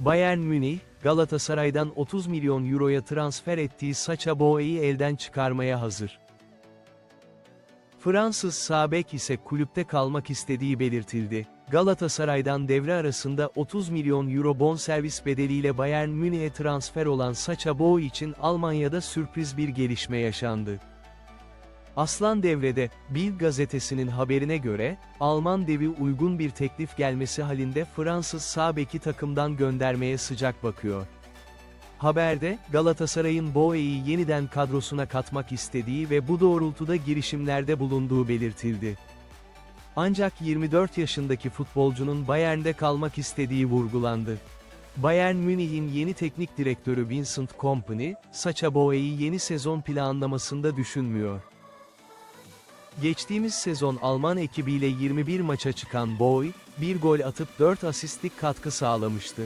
Bayern Münih, Galatasaray'dan 30 milyon euroya transfer ettiği Sacha Boey'i elden çıkarmaya hazır. Fransız sağ bek ise kulüpte kalmak istediği belirtildi. Galatasaray'dan devre arasında 30 milyon euro bonservis bedeliyle Bayern Münih'e transfer olan Sacha Boey için Almanya'da sürpriz bir gelişme yaşandı. Aslan devrede, Bild gazetesinin haberine göre, Alman devi uygun bir teklif gelmesi halinde Fransız sağ takımdan göndermeye sıcak bakıyor. Haberde, Galatasaray'ın Boey'i yeniden kadrosuna katmak istediği ve bu doğrultuda girişimlerde bulunduğu belirtildi. Ancak 24 yaşındaki futbolcunun Bayern'de kalmak istediği vurgulandı. Bayern Münih'in yeni teknik direktörü Vincent Kompany, Sacha Boey'i yeni sezon planlamasında düşünmüyor. Geçtiğimiz sezon Alman ekibiyle 21 maça çıkan Boy, bir gol atıp 4 asistlik katkı sağlamıştı.